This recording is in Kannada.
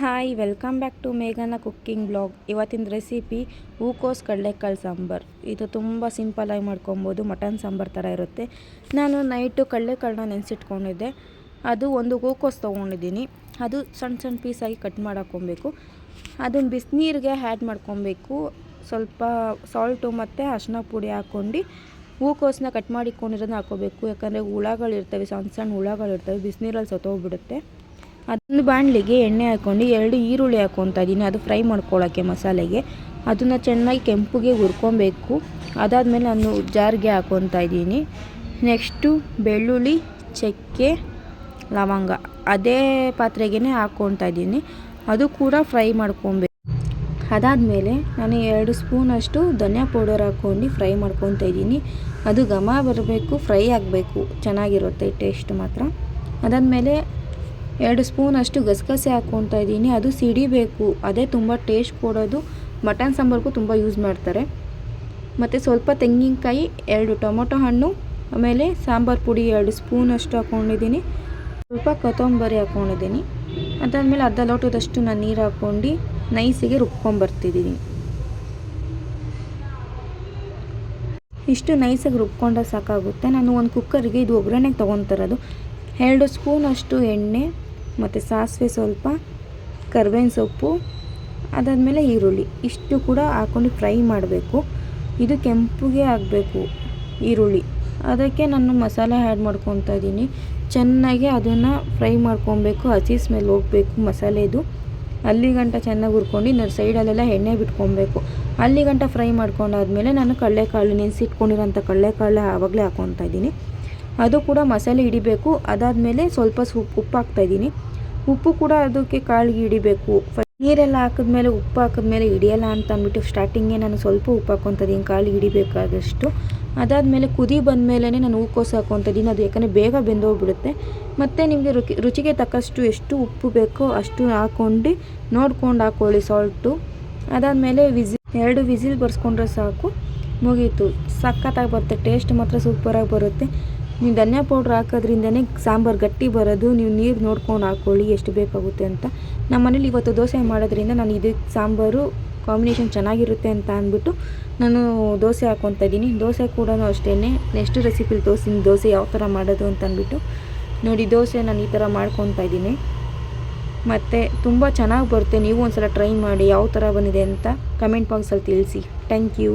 ಹಾಯ್ ವೆಲ್ಕಮ್ ಬ್ಯಾಕ್ ಟು ಮೇಘನ ಕುಕ್ಕಿಂಗ್ ಬ್ಲಾಗ್ ಇವತ್ತಿನ ರೆಸಿಪಿ ಹೂಕೋಸ್ ಕಡಲೆಕಾಳು ಸಾಂಬಾರು. ಇದು ತುಂಬ ಸಿಂಪಲಾಗಿ ಮಾಡ್ಕೊಬೋದು. ಮಟನ್ ಸಾಂಬಾರು ಥರ ಇರುತ್ತೆ. ನಾನು ನೈಟು ಕಡಲೆಕಾಳನ್ನ ನೆನೆಸಿಟ್ಕೊಂಡಿದ್ದೆ. ಅದು ಒಂದು ಹೂಕೋಸ್ ತೊಗೊಂಡಿದ್ದೀನಿ. ಅದು ಸಣ್ಣ ಸಣ್ಣ ಪೀಸಾಗಿ ಕಟ್ ಮಾಡಾಕೊಬೇಕು ಅದನ್ನು ಬಿಸಿನೀರಿಗೆ ಆ್ಯಡ್ ಮಾಡ್ಕೊಬೇಕು. ಸ್ವಲ್ಪ ಸಾಲ್ಟು ಮತ್ತು ಅರ್ಶಿನ ಪುಡಿ ಹಾಕ್ಕೊಂಡು ಹೂಕೋಸನ್ನ ಕಟ್ ಮಾಡಿಕೊಂಡಿರೋದನ್ನ ಹಾಕೋಬೇಕು ಯಾಕಂದರೆ ಹುಳಗಳಿರ್ತವೆ ಸಣ್ಣ ಸಣ್ಣ ಹುಳಗಳಿರ್ತವೆ, ಬಿಸಿನೀರಲ್ಲಿ ಸತ್ತೋಗ್ಬಿಡುತ್ತೆ. ಅದೊಂದು ಬಾಣಲಿಗೆ ಎಣ್ಣೆ ಹಾಕ್ಕೊಂಡು ಎರಡು ಈರುಳ್ಳಿ ಹಾಕ್ಕೊತಾ ಇದ್ದೀನಿ. ಅದು ಫ್ರೈ ಮಾಡ್ಕೊಳ್ಳೋಕ್ಕೆ ಮಸಾಲೆಗೆ. ಅದನ್ನು ಚೆನ್ನಾಗಿ ಕೆಂಪುಗೆ ಹುರ್ಕೊಬೇಕು. ಅದಾದಮೇಲೆ ನಾನು ಜಾರಿಗೆ ಹಾಕ್ಕೊತಾ ಇದ್ದೀನಿ. ನೆಕ್ಸ್ಟು ಬೆಳ್ಳುಳ್ಳಿ, ಚಕ್ಕೆ, ಲವಂಗ ಅದೇ ಪಾತ್ರೆಗೆ ಹಾಕ್ಕೊತಾ ಇದ್ದೀನಿ. ಅದು ಕೂಡ ಫ್ರೈ ಮಾಡ್ಕೊಬೇಕು ಅದಾದಮೇಲೆ ನಾನು ಎರಡು ಸ್ಪೂನಷ್ಟು ಧನಿಯಾ ಪೌಡರ್ ಹಾಕ್ಕೊಂಡು ಫ್ರೈ ಮಾಡ್ಕೊತಾ ಇದ್ದೀನಿ. ಅದು ಘಮ ಬರಬೇಕು, ಫ್ರೈ ಆಗಬೇಕು. ಚೆನ್ನಾಗಿರುತ್ತೆ, ಟೇಸ್ಟ್ ಮಾತ್ರ. ಅದಾದಮೇಲೆ ಎರಡು ಸ್ಪೂನಷ್ಟು ಗಸಗಸೆ ಹಾಕ್ಕೊತಾ ಇದ್ದೀನಿ. ಅದು ಸಿಡಿಬೇಕು. ಅದೇ ತುಂಬ ಟೇಸ್ಟ್ ಕೊಡೋದು. ಮಟನ್ ಸಾಂಬಾರ್ಗೂ ತುಂಬ ಯೂಸ್ ಮಾಡ್ತಾರೆ. ಮತ್ತು ಸ್ವಲ್ಪ ತೆಂಗಿನಕಾಯಿ, ಎರಡು ಟೊಮೊಟೊ ಹಣ್ಣು, ಆಮೇಲೆ ಸಾಂಬಾರು ಪುಡಿ ಎರಡು ಸ್ಪೂನಷ್ಟು ಹಾಕ್ಕೊಂಡಿದ್ದೀನಿ. ಸ್ವಲ್ಪ ಕೊತ್ತಂಬರಿ ಹಾಕ್ಕೊಂಡಿದ್ದೀನಿ. ಅದಾದಮೇಲೆ ಅರ್ಧ ಲೋಟದಷ್ಟು ನಾನು ನೀರು ಹಾಕ್ಕೊಂಡು ನೈಸಿಗೆ ರುಬ್ಕೊಂಬರ್ತಿದ್ದೀನಿ ಇಷ್ಟು ನೈಸಾಗಿ ರುಬ್ಕೊಂಡ್ರೆ ಸಾಕಾಗುತ್ತೆ. ನಾನು ಒಂದು ಕುಕ್ಕರಿಗೆ ಇದು ಒಗ್ಗರಣೆಗೆ ತೊಗೊತಿರೋದು ಎರಡು ಸ್ಪೂನಷ್ಟು ಎಣ್ಣೆ ಮತ್ತು ಸಾಸಿವೆ ಸ್ವಲ್ಪ, ಕರ್ಬೇವಿನ ಸೊಪ್ಪು, ಅದಾದಮೇಲೆ ಈರುಳ್ಳಿ. ಇಷ್ಟು ಕೂಡ ಹಾಕ್ಕೊಂಡು ಫ್ರೈ ಮಾಡಬೇಕು. ಇದು ಕೆಂಪುಗೆ ಆಗಬೇಕು ಈರುಳ್ಳಿ. ಅದಕ್ಕೆ ನಾನು ಮಸಾಲೆ ಆ್ಯಡ್ ಮಾಡ್ಕೊತಾ ಇದ್ದೀನಿ. ಚೆನ್ನಾಗಿ ಅದನ್ನು ಫ್ರೈ ಮಾಡ್ಕೊಬೇಕು. ಹಸಿ ಸ್ಮೆಲ್ ಹೋಗಬೇಕು ಮಸಾಲೆದು. ಅಲ್ಲಿಗಂಟ ಚೆನ್ನಾಗಿ ಹುರ್ಕೊಂಡು ನಾನು ಸೈಡಲ್ಲೆಲ್ಲ ಎಣ್ಣೆ ಬಿಟ್ಕೊಬೇಕು. ಅಲ್ಲಿಗಂಟ ಫ್ರೈ ಮಾಡ್ಕೊಂಡಾದ್ಮೇಲೆ ನಾನು ಕಡಲೆಕಾಳು ನೆನೆಸಿಟ್ಕೊಂಡಿರೋಂಥ ಕಡಲೆಕಾಳು ಆವಾಗಲೇ ಹಾಕ್ಕೊತಾ ಇದ್ದೀನಿ. ಅದು ಕೂಡ ಮಸಾಲೆ ಹಿಡಿಬೇಕು. ಅದಾದಮೇಲೆ ಸ್ವಲ್ಪ ಉಪ್ಪು ಹಾಕ್ತಾಯಿದ್ದೀನಿ ಉಪ್ಪು ಕೂಡ ಅದಕ್ಕೆ ಕಾಳಿಗೆ ಹಿಡಿಬೇಕು. ನೀರೆಲ್ಲ ಹಾಕಿದ್ಮೇಲೆ ಉಪ್ಪು ಹಾಕಿದ್ಮೇಲೆ ಹಿಡಿಯಲ್ಲ ಅಂತ ಅಂದ್ಬಿಟ್ಟು ಸ್ಟಾರ್ಟಿಂಗೇ ನಾನು ಸ್ವಲ್ಪ ಉಪ್ಪು ಹಾಕ್ಕೊತಿದ್ದೀನಿ ಕಾಳಿಗೆ ಹಿಡಿಬೇಕಾದಷ್ಟು. ಅದಾದಮೇಲೆ ಕುದಿ ಬಂದಮೇಲೆ ನಾನು ಹೂಕೋಸು ಹಾಕ್ಕೊತಿದ್ದೀನಿ ಅದು ಯಾಕಂದರೆ ಬೇಗ ಬೆಂದೋಗ್ಬಿಡುತ್ತೆ. ಮತ್ತು ನಿಮಗೆ ರುಚಿ, ರುಚಿಗೆ ತಕ್ಕಷ್ಟು ಎಷ್ಟು ಉಪ್ಪು ಬೇಕೋ ಅಷ್ಟು ಹಾಕ್ಕೊಂಡು ನೋಡ್ಕೊಂಡು ಹಾಕ್ಕೊಳ್ಳಿ ಸಾಲ್ಟು ಅದಾದಮೇಲೆ ವಿಸಿಲ್ ಎರಡು ವಿಸಿಲ್ ಬರ್ಸ್ಕೊಂಡ್ರೆ ಸಾಕು. ಮುಗೀತು. ಸಖತ್ತಾಗಿ ಬರುತ್ತೆ. ಟೇಸ್ಟ್ ಮಾತ್ರ ಸೂಪರಾಗಿ ಬರುತ್ತೆ. ನೀವು ಧನಿಯಾ ಪೌಡ್ರ್ ಹಾಕೋದ್ರಿಂದನೇ ಸಾಂಬಾರು ಗಟ್ಟಿ ಬರೋದು, ನೀವು ನೀರು ನೋಡ್ಕೊಂಡು ಹಾಕ್ಕೊಳ್ಳಿ ಎಷ್ಟು ಬೇಕಾಗುತ್ತೆ ಅಂತ. ನಮ್ಮ ಮನೇಲಿ ಇವತ್ತು ದೋಸೆ ಮಾಡೋದ್ರಿಂದ ನಾನು ಇದಕ್ಕೆ ಸಾಂಬಾರು ಕಾಂಬಿನೇಷನ್ ಚೆನ್ನಾಗಿರುತ್ತೆ ಅಂತ ಅಂದ್ಬಿಟ್ಟು ನಾನು ದೋಸೆ ಹಾಕ್ಕೊತಾ ಇದ್ದೀನಿ. ದೋಸೆ ಕೂಡ ಅಷ್ಟೇ ನೆಕ್ಸ್ಟ್ ರೆಸಿಪಿಲಿ ತೋರಿಸ್ತೀನಿ ದೋಸೆ ಯಾವ ಥರ ಮಾಡೋದು ಅಂತ ಅಂದ್ಬಿಟ್ಟು ನೋಡಿ, ದೋಸೆ ನಾನು ಈ ಥರ ಮಾಡ್ಕೊತಾ ಇದ್ದೀನಿ. ಮತ್ತು ತುಂಬ ಚೆನ್ನಾಗಿ ಬರುತ್ತೆ. ನೀವು ಒಂದು ಸಲ ಟ್ರೈ ಮಾಡಿ ಯಾವ ಥರ ಬಂದಿದೆ ಅಂತ ಕಮೆಂಟ್ ಬಾಕ್ಸಲ್ಲಿ ತಿಳಿಸಿ. Thank you.